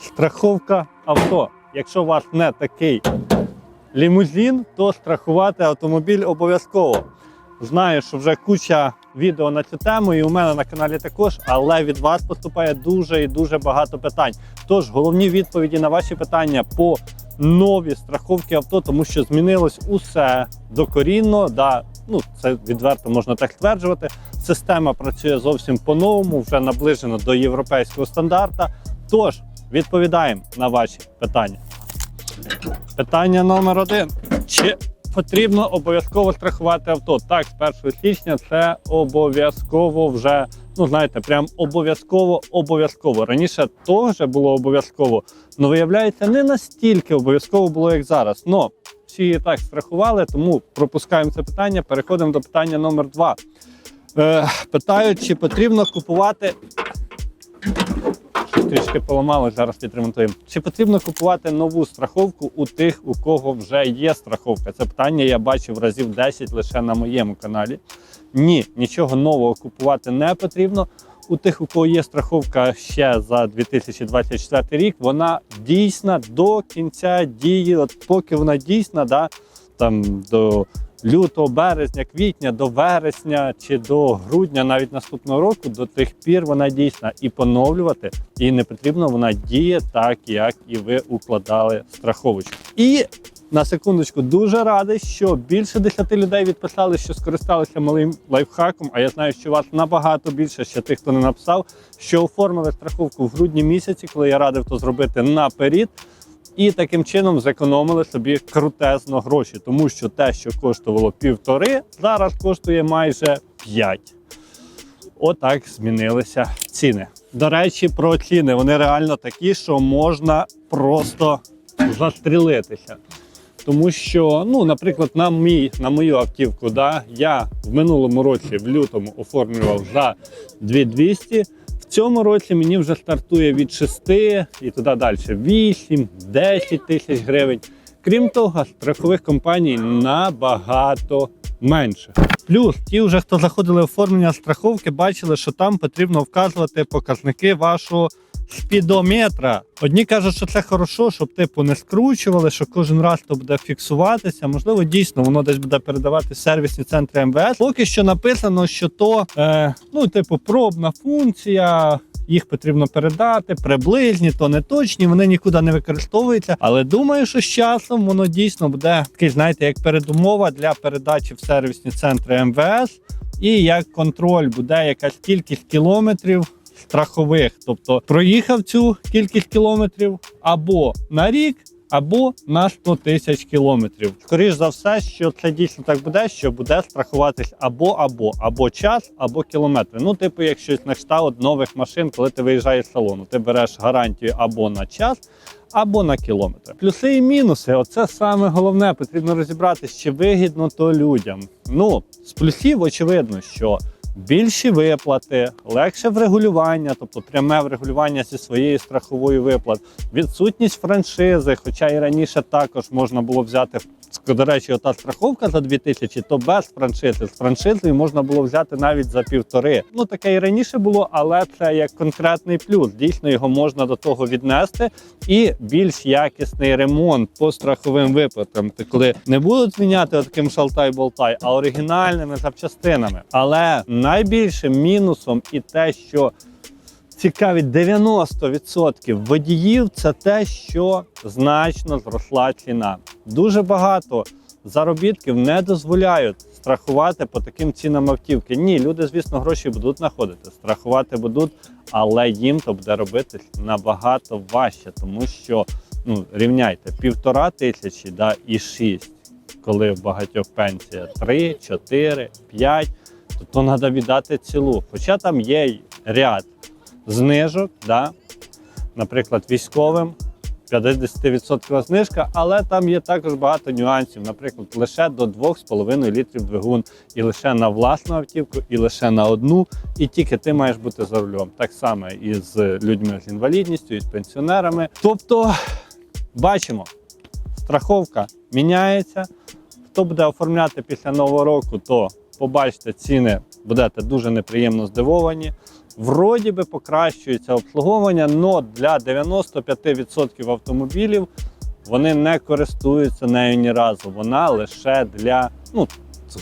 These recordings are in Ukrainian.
Страховка авто. Якщо у вас не такий лімузин, то страхувати автомобіль обов'язково. Знаю, що вже куча відео на цю тему, і у мене на каналі також, але від вас поступає дуже і дуже багато питань. Тож головні відповіді на ваші питання по нові страховки авто, тому що змінилось усе докорінно. Да, ну це відверто можна так стверджувати. Система працює зовсім по-новому, вже наближена до європейського стандарта. Тож відповідаємо на ваші питання. Питання номер один. Чи потрібно обов'язково страхувати авто? Так, з 1 січня це обов'язково вже, ну знаєте, прям обов'язково обов'язково. Раніше теж було обов'язково, але виявляється, не настільки обов'язково було, як зараз. Но всі і так страхували, тому пропускаємо це питання. Переходимо до питання номер два. Е, питають, чи потрібно купувати трішки поламалось, зараз підремонтуємо. Чи потрібно купувати нову страховку у тих, у кого вже є страховка? Це питання я бачив разів 10 лише на моєму каналі. Ні, нічого нового купувати не потрібно. У тих, у кого є страховка ще за 2024 рік, вона дійсна до кінця дії. От поки вона дійсна, да, там до лютого, березня, квітня, до вересня чи до грудня навіть наступного року, до тих пір вона дійсна і поновлювати її не потрібно. Вона діє так, як і ви укладали страховочку. І на секундочку дуже радий, що більше 10 людей відписали, що скористалися малим лайфхаком. А я знаю, що вас набагато більше ще тих, хто не написав, що оформили страховку в грудні місяці, коли я радив то зробити наперед. І таким чином зекономили собі крутезно гроші, тому що те, що коштувало півтори, зараз коштує майже п'ять. Отак змінилися ціни. До речі, про ціни вони реально такі, що можна просто застрілитися. Тому що, ну, наприклад, на мій, на мою автівку, да, я в минулому році в лютому оформлював за 2200. Цьому році мені вже стартує від 6 і туди далі 8, 10 тисяч гривень. Крім того, страхових компаній набагато менше. Плюс ті, вже хто заходили в оформлення страховки, бачили, що там потрібно вказувати показники вашого спідометра. Одні кажуть, що це хорошо, щоб типу не скручували, що кожен раз то буде фіксуватися. Можливо, дійсно воно десь буде передавати сервісні центри МВС. Поки що написано, що то е, ну, типу, пробна функція. Їх потрібно передати, приблизні, то не точні, вони нікуди не використовуються. Але думаю, що з часом воно дійсно буде такий, знаєте, як передумова для передачі в сервісні центри МВС, і як контроль буде якась кількість кілометрів страхових. Тобто проїхав цю кількість кілометрів або на рік. Або на 100 тисяч кілометрів. Скоріш за все, що це дійсно так буде, що буде страхуватись або або або час, або кілометри. Ну, типу, як щось на кшталт нових машин, коли ти виїжджаєш з салону, ти береш гарантію або на час, або на кілометри. Плюси і мінуси оце саме головне. Потрібно розібратися, чи вигідно то людям. Ну, з плюсів очевидно, що більші виплати, легше врегулювання, тобто пряме врегулювання зі своєї страхової виплат, відсутність франшизи, хоча і раніше також можна було взяти. До речі, ота страховка за 2000, то без франшизи. З франшизою можна було взяти навіть за півтори. Ну таке і раніше було, але це як конкретний плюс. Дійсно, його можна до того віднести. І більш якісний ремонт по страховим виплатам. Коли не будуть зміняти таким шалтай-болтай, а оригінальними запчастинами. Але найбільшим мінусом і те, що цікавить 90% водіїв, це те, що значно зросла ціна. Дуже багато заробітків не дозволяють страхувати по таким цінам автівки. Ні, люди, звісно, гроші будуть знаходити, страхувати будуть, але їм то буде робити набагато важче, тому що ну рівняйте півтора тисячі да, і шість, коли в багатьох пенсія 3, 4, 5, то, треба віддати цілу. Хоча там є ряд знижок, да? наприклад, військовим 50% знижка, але там є також багато нюансів. Наприклад, лише до 2,5 літрів двигун, і лише на власну автівку, і лише на одну, і тільки ти маєш бути за рулем. Так само і з людьми з інвалідністю, і з пенсіонерами. Тобто, бачимо, страховка міняється. Хто буде оформляти після нового року, то побачите ціни, будете дуже неприємно здивовані. Вроді би покращується обслуговування, але для 95% автомобілів вони не користуються нею ні разу. Вона лише для, ну,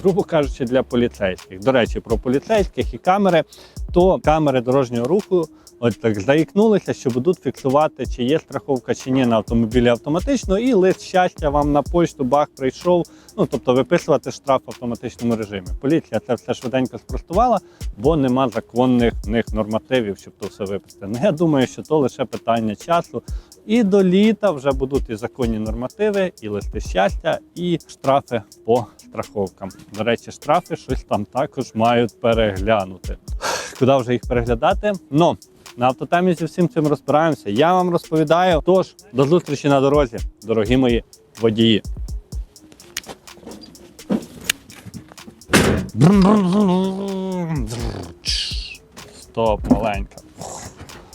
грубо кажучи, для поліцейських. До речі, про поліцейських і камери, то камери дорожнього руху. От так заікнулися, що будуть фіксувати, чи є страховка чи ні на автомобілі автоматично, і лист щастя вам на почту бах прийшов. Ну тобто виписувати штраф в автоматичному режимі. Поліція це все швиденько спростувала, бо нема законних в них нормативів, щоб то все виписати. Ну я думаю, що то лише питання часу. І до літа вже будуть і законні нормативи, і листи щастя, і штрафи по страховкам. До речі, штрафи щось там також мають переглянути. Куди вже їх переглядати? Ну на автотемі зі всім цим розбираємося. Я вам розповідаю. Тож до зустрічі на дорозі, дорогі мої водії. Стоп, маленька.